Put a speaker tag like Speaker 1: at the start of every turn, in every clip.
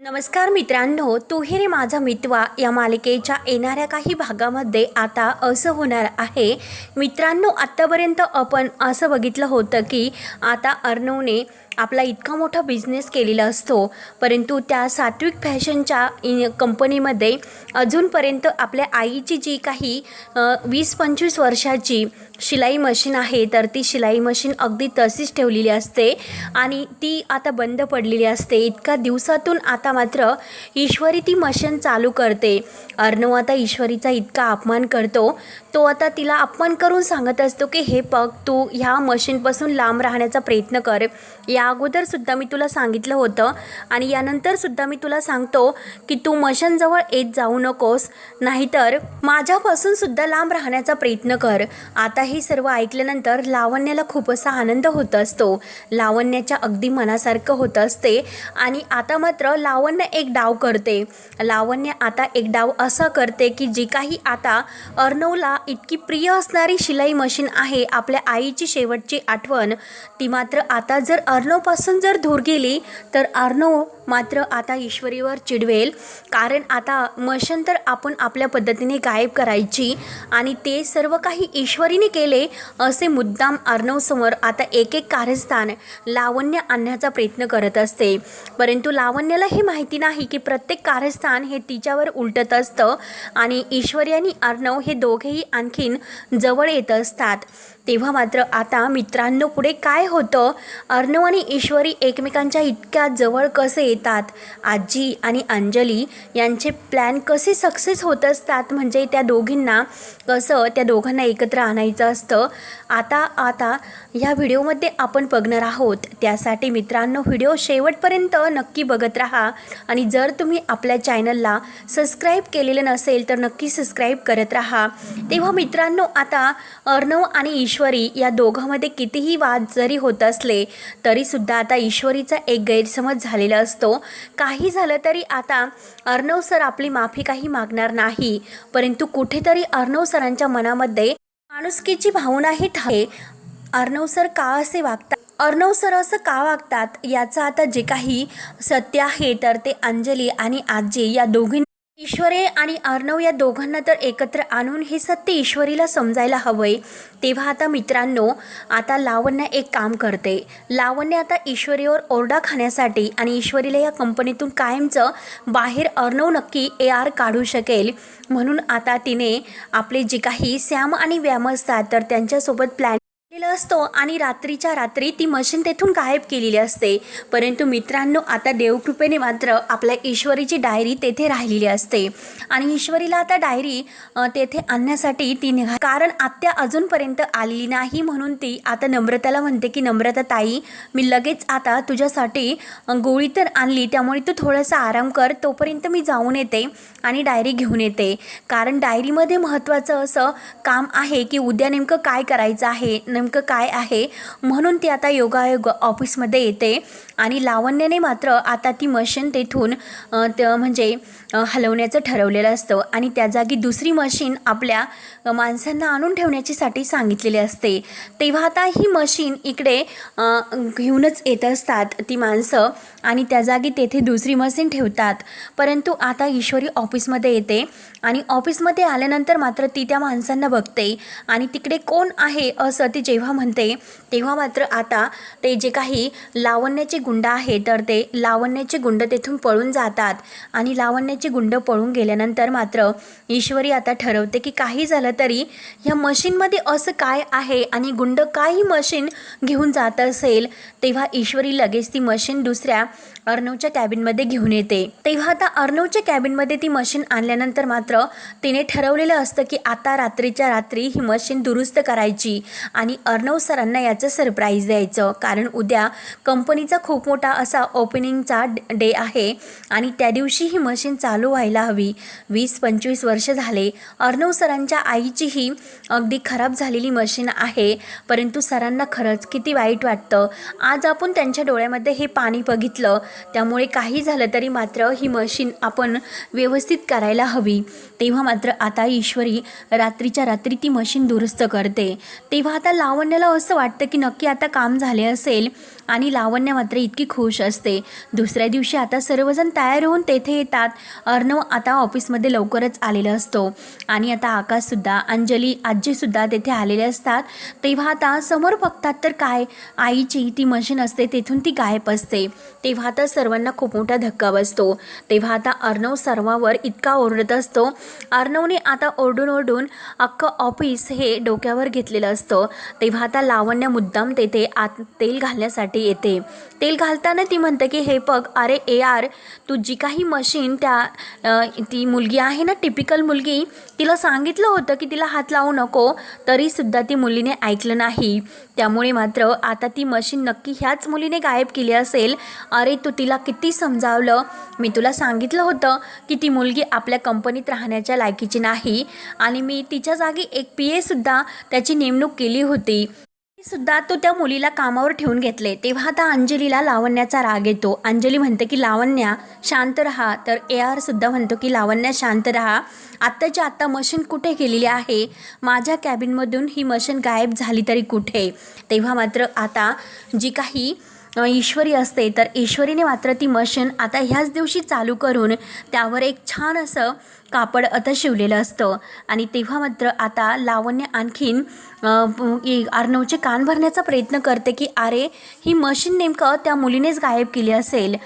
Speaker 1: नमस्कार मित्रांनो तू रे माझा मितवा या मालिकेच्या येणाऱ्या काही भागामध्ये आता असं होणार आहे. मित्रांनो आत्तापर्यंत आपण असं बघितलं होतं की आता अर्णवने आपला इतका मोठा बिझनेस केलेला असतो परंतु त्या सात्विक फॅशनच्या इ कंपनीमध्ये अजूनपर्यंत आपल्या आईची जी काही वीस पंचवीस वर्षाची शिलाई मशीन आहे तर ती शिलाई मशीन अगदी तशीच ठेवलेली असते आणि ती आता बंद पडलेली असते. इतका दिवसातून आता मात्र ईश्वरी ती मशीन चालू करते. अर्णव आता ईश्वरीचा इतका अपमान करतो. तो आता तिला अपमान करून सांगत असतो की हे पग तू ह्या मशीनपासून लांब राहण्याचा प्रयत्न कर. या अगोदरसुद्धा मी तुला सांगितलं होतं आणि यानंतरसुद्धा मी तुला सांगतो की तू मशीनजवळ येत जाऊ नकोस नाहीतर माझ्यापासून सुद्धा लांब राहण्याचा प्रयत्न कर. आता हे सर्व ऐकल्यानंतर लावण्याला खूप असा आनंद होत असतो. लावण्याच्या अगदी मनासारखं होत असते आणि आता मात्र लावण्य एक डाव करते. लावण्य आता एक डाव असा करते की जी काही आता अर्णवला इतकी प्रिय असणारी शिलाई मशीन आहे आपल्या आईची शेवटची आठवण ती मात्र आता जर अर्णवपासून जर दूर गेली तर अर्णव मात्र आता ईश्वरीवर चिडवेल. कारण आता मशन तर आपण आपल्या पद्धतीने गायब करायची आणि ते सर्व काही ईश्वरीने केले असे मुद्दाम अर्णवसमोर आता एक एक कारस्थान लावण्य आणण्याचा प्रयत्न करत असते. परंतु लावण्याला हे माहिती नाही की प्रत्येक कारस्थान हे तिच्यावर उलटत असतं आणि ईश्वरी आणि अर्णव हे दोघेही आणखीन जवळ येत असतात. तेव्हा मात्र आता मित्रांनो पुढे काय होतं? अर्णव आणि ईश्वरी एकमेकांच्या इतक्या जवळ कसे येतात. आजी आणि अंजली यांचे प्लॅन कसे सक्सेस होत असतात म्हणजे त्या दोघींना कसं त्या दोघांना एकत्र आणायचं असतं आता आता ह्या व्हिडिओमध्ये आपण बघणार आहोत. त्यासाठी मित्रांनो व्हिडिओ शेवटपर्यंत नक्की बघत राहा. आणि जर तुम्ही आपल्या चॅनलला सबस्क्राईब केलेलं नसेल तर नक्की सबस्क्राईब करत राहा. तेव्हा मित्रांनो आता अर्णव आणि ईश्वरी या दोघांमध्ये कितीही वाद जरी होत असले तरीसुद्धा आता ईश्वरीचा एक गैरसमज झालेला असतो. काही झालं तरी आता अर्णव सर आपली माफी काही मागणार नाही. परंतु कुठेतरी अर्णव सरांच्या मनामध्ये माणुसकीची भावनाही ठाए अर्णव सर का असे वागतात? अर्णव सर असं का वागतात? याचं आता जे काही सत्य आहे तर ते अंजली आणि आजी या दोघीं ईश्वरे आणि अर्णव या दोघांना तर एकत्र आणून हे सत्य ईश्वरीला समजायला हवंय. तेव्हा आता मित्रांनो आता लावण्य एक काम करते. लावण्य आता ईश्वरीवर ओरडा खाण्यासाठी आणि ईश्वरीला या कंपनीतून कायमचं बाहेर अर्णव नक्की ए आर काढू शकेल. म्हणून आता तिने आपले जे काही सॅम आणि व्याम असतात तर त्यांच्यासोबत प्लॅन केलं असतो आणि रात्रीच्या रात्री ती मशीन तेथून गायब केलेली असते. परंतु मित्रांनो आता देवकृपेने मात्र आपल्या ईश्वरीची डायरी तेथे राहिलेली असते. आणि ईश्वरीला आता डायरी तेथे आणण्यासाठी ती निघा कारण आत्या अजूनपर्यंत आलेली नाही म्हणून ती आता नम्रताला म्हणते की नम्रता ताई मी लगेच आता तुझ्यासाठी गोळी तर आणली त्यामुळे तू थोडासा आराम कर तोपर्यंत मी जाऊन येते आणि डायरी घेऊन येते. कारण डायरीमध्ये महत्त्वाचं असं काम आहे की उद्या नेमकं काय करायचं आहे नेमकं काय आहे? म्हणून ती आता योगायोग ऑफिसमध्ये येते. आणि लावण्याने मात्र आता ती मशीन तेथून त म्हणजे हलवण्याचं ठरवलेलं असतं. आणि त्या जागी दुसरी मशीन आपल्या माणसांना आणून ठेवण्याचीसाठी सांगितलेली असते. तेव्हा आता ही मशीन इकडे घेऊनच येत असतात ती माणसं. आणि त्या जागी तेथे दुसरी मशीन ठेवतात. परंतु आता ईश्वरी ऑफिसमध्ये येते. आणि ऑफिसमध्ये आल्यानंतर मात्र ती त्या माणसांना बघते. आणि तिकडे कोण आहे असं ती जेव्हा म्हणते तेव्हा मात्र आता ते जे काही लावण्याचे गुंड आहे तर ते लावण्याचे गुंड तेथून पळून जातात. आणि लावण्याचे गुंड पळून गेल्यानंतर मात्र ईश्वरी आता ठरवते की काही झालं तरी ह्या मशीनमध्ये असं काय आहे आणि गुंड काही मशीन घेऊन जात असेल तेव्हा ईश्वरी लगेच ती मशीन दुसऱ्या अर्णवच्या कॅबिनमध्ये घेऊन येते. तेव्हा आता अर्णवच्या कॅबिनमध्ये ती मशीन आणल्यानंतर मात्र तिने ठरवलेलं असतं की आता रात्रीच्या रात्री ही मशीन दुरुस्त करायची. आणि अर्णव सरांना याचं सरप्राईज द्यायचं. कारण उद्या कंपनीचा खूप मोठा असा ओपनिंगचा डे आहे आणि त्या दिवशी ही मशीन चालू व्हायला हवी. वीस पंचवीस वर्ष झाले. अर्णव सरांच्या आईची ही अगदी खराब झालेली मशीन आहे. परंतु सरांना खरंच किती वाईट वाटतं. आज आपण त्यांच्या डोळ्यामध्ये हे पाणी बघितलं. त्यामुळे काही झालं तरी मात्र ही मशीन आपण व्यवस्थित करायला हवी. तेव्हा मात्र आता ईश्वरी रात्रीच्या रात्री ती मशीन दुरुस्त करते. तेव्हा आता लावण्याला असं वाटतं की नक्की आता काम झाले असेल. आणि लावण्य मात्र इतकी खुश असते. दुसऱ्या दिवशी आता सर्वजण तयार होऊन तेथे येतात. अर्णव आता ऑफिसमध्ये लवकरच आलेला असतो. आणि आता आकाशसुद्धा अंजली आजीसुद्धा तेथे आलेले असतात. तेव्हा आता समोर बघतात तर काय? आईची ती मशीन असते तेथून ती गायब असते. तेव्हा आता सर्वांना खूप मोठा धक्का बसतो. तेव्हा आता अर्णव सर्वावर इतका ओरडत असतो. अर्णवने आता ओरडून ओरडून अख्खं ऑफिस हे डोक्यावर घेतलेलं असतं. तेव्हा आता लावण्य मुद्दाम तेथे आत तेल घालण्यासाठी येते. तेल घालताना ती म्हणते की हे बघ अरे ए आर तू जी काही मशीन त्या ती मुलगी आहे ना टिपिकल मुलगी तिला सांगितलं होतं की तिला हात लावू नको तरीसुद्धा ती मुलीने ऐकलं नाही. त्यामुळे मात्र आता ती मशीन नक्की ह्याच मुलीने गायब केली असेल. अरे तू तिला किती समजावलं. मी तुला सांगितलं होतं की ती मुलगी आपल्या कंपनीत राहण्याच्या लायकीची नाही. आणि मी तिच्या जागी एक पी एसुद्धा त्याची नेमणूक केली होती. सुद्धा तो त्या मुलीला कामावर ठेवून घेतले. तेव्हा आता अंजलीला लावण्याचा राग येतो. अंजली म्हणते की लावण्या शांत राहा. तर ए आर सुद्धा म्हणतो की लावण्या शांत राहा. आत्ताच्या आत्ता मशीन कुठे गेलेली आहे? माझ्या कॅबिनमधून ही मशीन गायब झाली तरी कुठे? तेव्हा मात्र आता जी काही ईश्वरी असते तर ईश्वरीने मात्र ती मशीन आता ह्याच दिवशी चालू करून त्यावर एक छान असं कापड आता शिवलेलं असतं. आणि तेव्हा मात्र आता लावण्य आणखीन अर्णवचे कान भरण्याचा प्रयत्न करते की अरे ही मशीन नेमकं त्या मुलीनेच गायब केली असेल.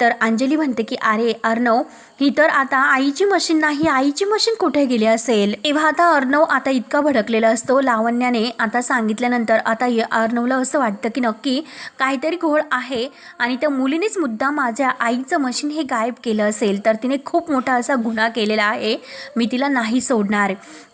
Speaker 1: तर अंजली म्हणते की अरे अर्णव ही तर आता आईची मशीन नाही आईची मशीन कुठे गेली असेल? तेव्हा आता अर्णव आता इतका भडकलेला असतो. लावण्याने आता सांगितल्यानंतर आता अर्णवला असं वाटतं की नक्की काहीतरी घोळ आहे आणि त्या मुलीनेच मुद्दा माझ्या आईचं मशीन हे गायब केलं असेल तर तिने खूप मोठा असा गुन्हा केलेला आहे. मी तिला नाही सोडणार.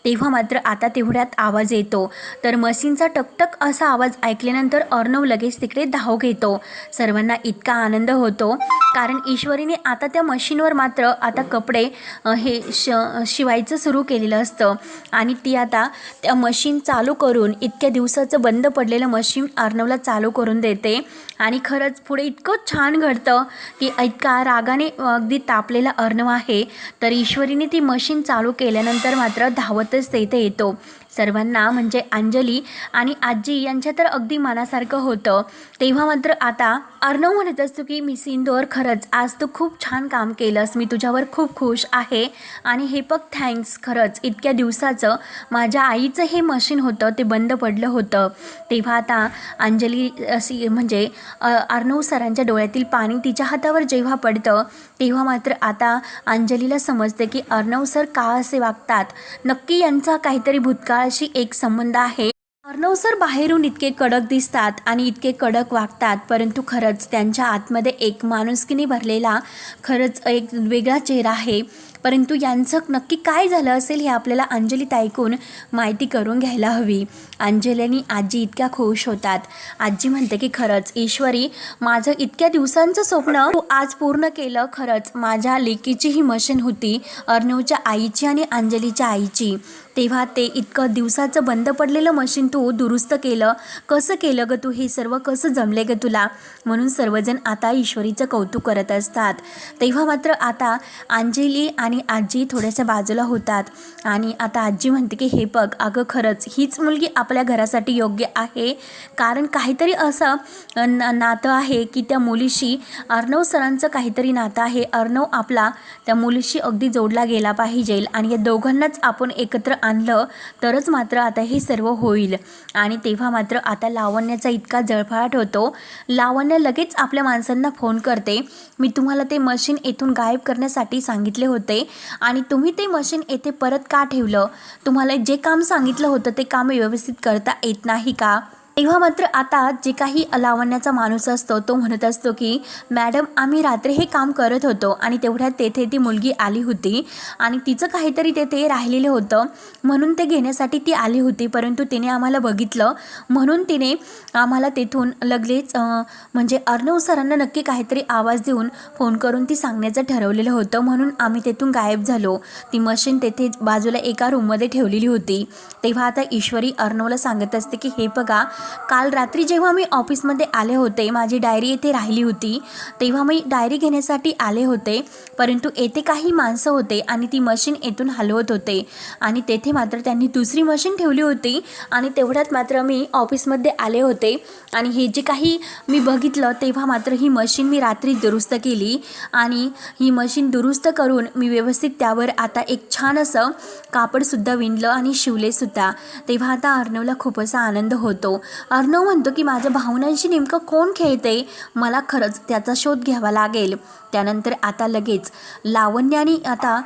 Speaker 1: तेव्हा मात्र आता तेवढ्यात आवाज येतो. तर मशीनचा टकटक असा आवाज ऐकल्यानंतर अर्णव लगेच तिकडे धाव घेतो. सर्वांना इतका आनंद होतो. कारण ईश्वरीने आता त्या मशीनवर मात्र आता कपडे हे श शिवायचं सुरू केलेलं असतं. आणि ती आता त्या मशीन चालू करून इतक्या दिवसाचं बंद पडलेलं मशीन अर्णवला चालू करून देते. आणि खरंच पुढे इतकं छान घडतं की इतका रागाने अगदी तापलेला अर्णव आहे. तर ईश्वरीने ती मशीन चालू केल्यानंतर मात्र धावतच तेथे येतो. सर्वांना म्हणजे अंजली आणि आजी यांच्या तर अगदी मनासारखं होतं. तेव्हा मात्र आता अर्णव म्हणत असतो की मी सिंदोर खरंच आज तू खूप छान काम केलंस. मी तुझ्यावर खूप खुश आहे. आणि हे बघ थँक्स खरंच इतक्या दिवसाचं माझ्या आईचं हे मशीन होतं ते बंद पडलं होतं. तेव्हा आता अंजली अशी म्हणजे अर्णव सरांच्या डोळ्यातील पाणी तिच्या हातावर जेव्हा पडतं तेव्हा मात्र आता अंजलीला समजते की अर्णव सर का असे वागतात? नक्की यांचा काहीतरी भूतकाळ भूतकाळाशी एक संबंध आहे. अर्णव सर बाहेरून इतके कडक दिसतात आणि इतके कडक वागतात परंतु खरंच त्यांच्या आतमध्ये एक माणुसकीने भरलेला खरंच एक वेगळा चेहरा आहे. परंतु यांचं नक्की काय झालं असेल हे आपल्याला अंजलीत ऐकून माहिती करून घ्यायला हवी. अंजली आणि आजी इतक्या खुश होतात. आजी म्हणते की खरंच ईश्वरी माझं इतक्या दिवसांचं स्वप्न तू आज पूर्ण केलं खरंच. माझ्या लेकीची ही मशीन होती अर्णवच्या आईची आणि अंजलीच्या आईची. तेव्हा ते इतकं दिवसाचं बंद पडलेलं मशीन तू दुरुस्त केलं. कसं केलं ग तू हे सर्व? कसं जमले ग तुला? म्हणून सर्वजण आता ईश्वरीचं कौतुक करत असतात. तेव्हा मात्र आता अंजली आणि आजी थोड्याशा बाजूला होतात. आणि आता आजी म्हणते की हे बघ अगं खरंच हीच मुलगी आपल्या घरासाठी योग्य आहे. कारण काहीतरी असं न नातं आहे की त्या मुलीशी अर्णव सरांचं काहीतरी नातं आहे. अर्णव आपला त्या मुलीशी अगदी जोडला गेला पाहिजे. आणि या दोघांनाच आपण एकत्र आणलं तरच मात्र आता हे सर्व होईल. आणि तेव्हा मात्र आता लावण्याचा इतका जळफळाट होतो. लावण्य लगेच आपल्या माणसांना फोन करते. मी तुम्हाला ते मशीन येथून गायब करण्यासाठी सांगितले होते. आणि तुम्ही ते मशीन येथे परत का ठेवलं? तुम्हाला जे काम सांगितलं होतं ते काम व्यवस्थित करता येत नाही का? तेव्हा मात्र आता जे काही अलावण्याचा माणूस असतो तो म्हणत असतो की मॅडम आम्ही रात्री हे काम करत होतो आणि तेवढ्यात तेथे ती मुलगी आली होती आणि तिचं काहीतरी तेथे राहिलेलं होतं. म्हणून ते घेण्यासाठी ती आली होती परंतु तिने आम्हाला बघितलं. म्हणून तिने आम्हाला तेथून लगेच म्हणजे अर्णव सरांना नक्की काहीतरी आवाज देऊन फोन करून ती सांगण्याचं ठरवलेलं होतं. म्हणून आम्ही तेथून गायब झालो. ती मशीन तेथे बाजूला एका रूममध्ये ठेवलेली होती. तेव्हा आता ईश्वरी अर्णवला सांगत असते की हे बघा काल रात्री जेव्हा मी ऑफिसमध्ये आले होते माझी डायरी येथे राहिली होती तेव्हा मी डायरी घेण्यासाठी आले होते. परंतु येथे काही माणसं होते आणि ती मशीन येथून हलवत होते. आणि तेथे मात्र त्यांनी दुसरी मशीन ठेवली होती आणि तेवढ्यात मात्र मी ऑफिसमध्ये आले होते. आणि हे जे काही मी बघितलं तेव्हा मात्र ही मशीन मी रात्री दुरुस्त केली. आणि ही मशीन दुरुस्त करून मी व्यवस्थित त्यावर आता एक छान असं कापडसुद्धा विणलं आणि शिवलेसुद्धा. तेव्हा आता अर्णवला खूप असा आनंद होतो. अर्णव म्हणतो की माझ्या भावनांशी नेमकं कोण खेळते मला खरंच त्याचा शोध घ्यावा लागेल. त्यानंतर आता लगेच लावण्याने आता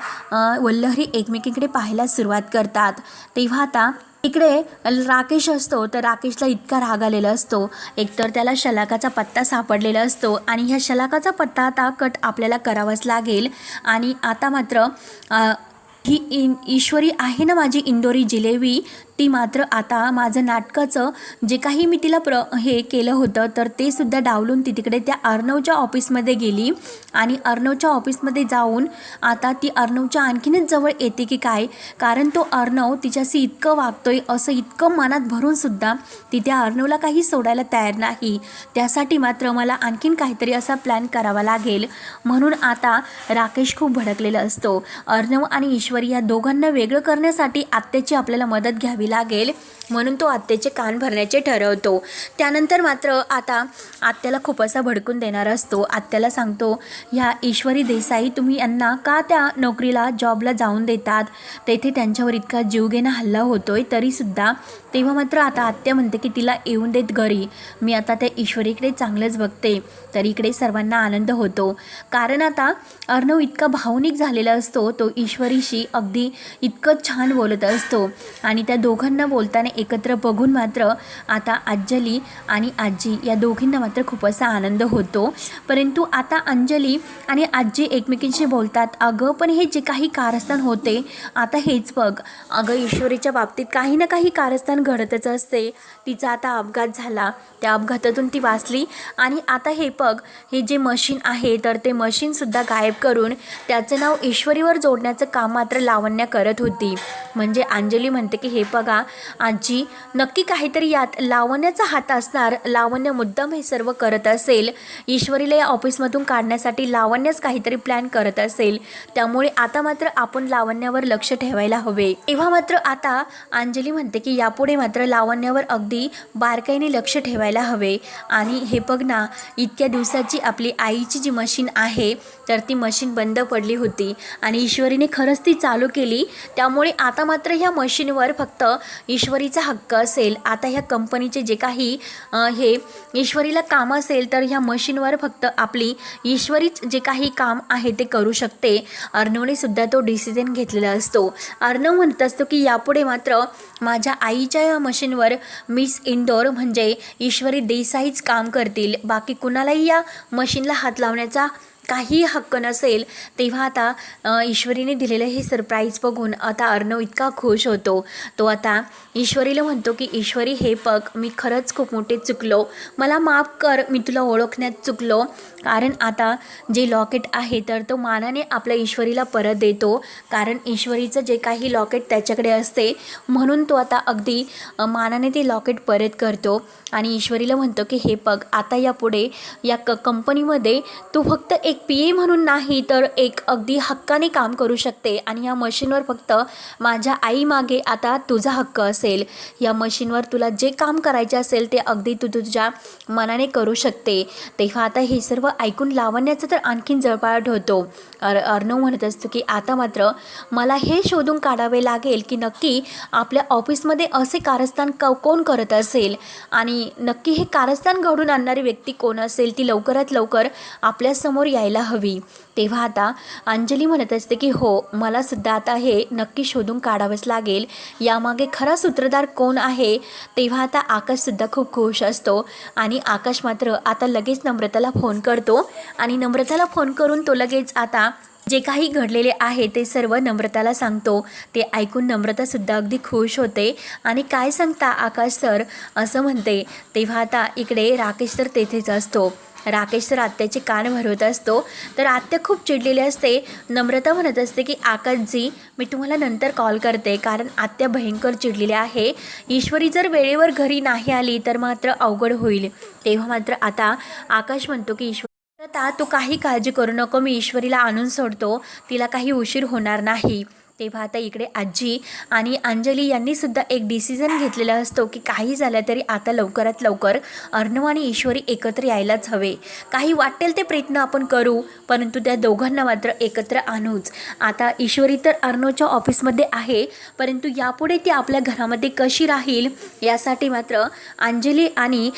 Speaker 1: वल्लहरी एकमेकीकडे पाहायला सुरुवात करतात. तेव्हा आता इकडे राकेश असतो तर राकेशला इतका राग आलेला असतो. एकतर त्याला शलाकाचा पत्ता सापडलेला असतो आणि ह्या शलाकाचा पत्ता आता कट आपल्याला करावाच लागेल. आणि आता मात्र ही इन ईश्वरी आहे ना माझी इंदोरी जिलेबी ती मात्र आता माझं नाटकाचं जे काही मी तिला प्र हे केलं होतं तर ते सुद्धा डावलून ती तिकडे त्या अर्णवच्या ऑफिसमध्ये गेली. आणि अर्णवच्या ऑफिसमध्ये जाऊन आता ती अर्णवच्या आणखीनच जवळ येते की काय? कारण तो अर्णव तिच्याशी इतकं वागतोय असं इतकं मनात भरूनसुद्धा ती त्या अर्णवला काही सोडायला तयार नाही. त्यासाठी मात्र मला आणखीन काहीतरी असा प्लॅन करावा लागेल. म्हणून आता राकेश खूप भडकलेला असतो. अर्णव आणि ईश्वर या दोघांना वेगळं करण्यासाठी आत्याची आपल्याला मदत घ्यावी लागेल म्हणून तो आत्याचे कान भरण्याचे ठरवतो. त्यानंतर मात्र आता आत्याला खूप असा भडकून देणारा असतो. आत्याला सांगतो ह्या ईश्वरी देसाई तुम्ही यांना का त्या नोकरीला जॉबला जाऊन देतात? तेथे त्यांच्यावर इतका जीवघेणा हल्ला होतोय तरीसुद्धा तेव्हा मात्र आता आत्या म्हणते की तिला येऊन देत घरी. मी आता त्या ईश्वरीकडे चांगलंच बघते. तर इकडे सर्वांना आनंद होतो. कारण आता अर्णव इतका भावनिक झालेला असतो तो ईश्वरीशी अगदी इतकं छान बोलत असतो. आणि त्या दोघांना बोलताना एकत्र बघून मात्र आता अंजली आणि आजी या दोघींना मात्र खूप असा आनंद होतो. परंतु आता अंजली आणि आजी एकमेकींशी बोलतात. अगं पण हे जे काही कारस्थान होते आता हेच बघ. अगं ईश्वरीच्या बाबतीत काही ना काही कारस्थान घडतच असते. तिचा आता अपघात झाला. त्या अपघातातून ती वाचली. आणि आता हे बघ हे जे मशीन आहे तर ते मशीनसुद्धा गायब करून त्याचं नाव ईश्वरीवर जोडण्याचं काम मात्र लावण्या करत होती. म्हणजे अंजली म्हणते की हे बघा आजी नक्की काहीतरी यात लावण्याचा हात असणार. लावण्य मुद्दाम हे सर्व करत असेल. ईश्वरीला या ऑफिसमधून काढण्यासाठी लावण्याच काहीतरी प्लॅन करत असेल. त्यामुळे आता मात्र आपण लावण्यावर लक्ष ठेवायला हवे. तेव्हा मात्र आता अंजली म्हणते की यापुढे मात्र लावण्यावर अगदी बारकाईने लक्ष ठेवायला हवे. आणि हे बघ ना इतक्या दिवसाची आपली आईची जी मशीन आहे तर ती मशीन बंद पडली होती. आणि ईश्वरीने खरंच ती चालू केली. त्यामुळे आता मात्र ह्या मशीनवर फक्त ईश्वरीचा हक्क असेल. आता ह्या कंपनीचे जे काही हे ईश्वरीला काम असेल तर ह्या मशीनवर फक्त आपली ईश्वरीच जे काही काम आहे ते करू शकते. अर्णवने सुद्धा तो डिसिजन घेतलेला असतो. अर्णव म्हणत असतो की यापुढे मात्र माझ्या आईच्या या मशीनवर मिस इंदोर म्हणजे ईश्वरी देसाईच काम करतील. बाकी कुणालाही या मशीनला हात लावण्याचा काही हक्क नसेल तेव्हा आता ईश्वरीने दिलेलं हे सरप्राईज बघून आता अर्णव इतका खुश होतो. तो आता ईश्वरीला म्हणतो की ईश्वरी हे पग मी खरंच खूप मोठे चुकलो. मला माफ कर मी तुला ओळखण्यात चुकलो. कारण आता जे लॉकेट आहे तर तो मानाने आपल्या ईश्वरीला परत देतो. कारण ईश्वरीचं जे काही लॉकेट त्याच्याकडे असते म्हणून तो आता अगदी मानाने ते लॉकेट परत करतो. आणि ईश्वरीला म्हणतो की हे पग आता यापुढे या क कंपनीमध्ये तू फक्त एक पी ए म्हणून नाही तर एक अगदी हक्काने काम करू शकते. आणि या मशीनवर फक्त माझ्या आईमागे आता तुझा हक्क असेल. या मशीनवर तुला जे काम करायचे असेल ते अगदी तू तुझ्या मनाने करू शकते. तेव्हा आता हे सर्व ऐकून लावण्याचं तर आणखीन जळपाळट होतो. अर अर्णव म्हणत असतो की आता मात्र मला हे शोधून काढावे लागेल की नक्की आपल्या ऑफिसमध्ये असे कारस्थान क कोण करत असेल? आणि नक्की हे कारस्थान घडून आणणारी व्यक्ती कोण असेल? ती लवकरात लवकर आपल्यासमोर या यायला हवी. तेव्हा आता अंजली म्हणत असते की हो मला सुद्धा आता हे नक्की शोधून काढावंच लागेल. यामागे खरा सूत्रधार कोण आहे? तेव्हा आता आकाशसुद्धा खूप खुश असतो आणि आकाश मात्र आता लगेच नम्रताला फोन करतो. आणि नम्रताला फोन करून तो लगेच आता जे काही घडलेले आहे ते सर्व नम्रताला सांगतो. ते ऐकून नम्रतासुद्धा अगदी खुश होते. आणि काय सांगता आकाश सर? असं म्हणते. तेव्हा आता इकडे राकेश तर तेथेच असतो. राकेश तर आत्याचे कान भरवत असतो. तर आत्या खूप चिडलेली असते. नम्रता म्हणत असते की आकाशजी मी तुम्हाला नंतर कॉल करते. कारण आत्या भयंकर चिडलेली आहे. ईश्वरी जर वेळेवर घरी नाही आली तर मात्र अवघड होईल. तेव्हा मात्र आता आकाश म्हणतो की ईश्वर आता तू काही काळजी करू नको. मी ईश्वरीला आणून सोडतो. तिला काही उशीर होणार नाही. तेव्हा आता इकडे आजी आणि अंजली यांनीसुद्धा एक डिसिजन घेतलेला असतो की काही झालं तरी आता लवकरात लवकर अर्णव आणि ईश्वरी एकत्र यायलाच हवे. काही वाटेल ते प्रयत्न आपण करू परंतु त्या दोघांना मात्र एकत्र आणूच. आता ईश्वरी तर अर्णवच्या ऑफिसमध्ये आहे परंतु यापुढे ती आपल्या घरामध्ये कशी राहील यासाठी मात्र अंजली आणि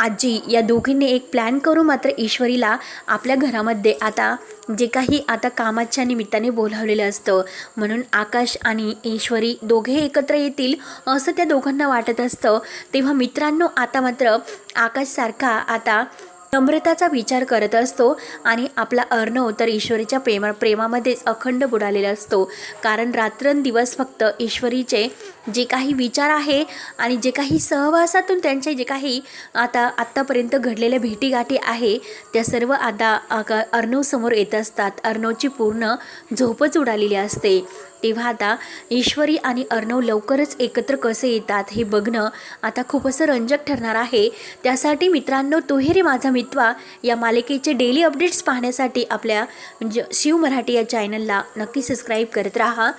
Speaker 1: आजी या दोघींनी एक प्लॅन करू मात्र ईश्वरीला आपल्या घरामध्ये आता जे काही आता कामाच्या निमित्ताने बोलावलेलं असतं. म्हणून आकाश आणि ईश्वरी दोघे एकत्र येतील असं त्या दोघांना वाटत असतं. तेव्हा मित्रांनो आता मात्र आकाशसारखा आता नम्रताचा विचार करत असतो आणि आपला अर्णव तर ईश्वरीच्या प्रेमा प्रेमामध्येच अखंड बुडालेला असतो. कारण रात्रंदिवस फक्त ईश्वरीचे जे काही विचार आहे आणि जे काही सहवासातून त्यांचे जे काही आता आत्तापर्यंत घडलेल्या भेटीगाठी आहे त्या सर्व आता अर्णव अर्णवसमोर येत असतात. अर्णवची पूर्ण झोपच उडालेली असते. तेव्हा आता ईश्वरी आणि अर्णव लवकरच एकत्र कसे येतात हे बघणं आता खूप असं रंजक ठरणार आहे. त्यासाठी मित्रांनो तोहेरी माझा मित्वा या मालिकेचे डेली अपडेट्स पाहण्यासाठी आपल्या म्हणजे शिव मराठी या चॅनलला नक्की सबस्क्राईब करत राहा.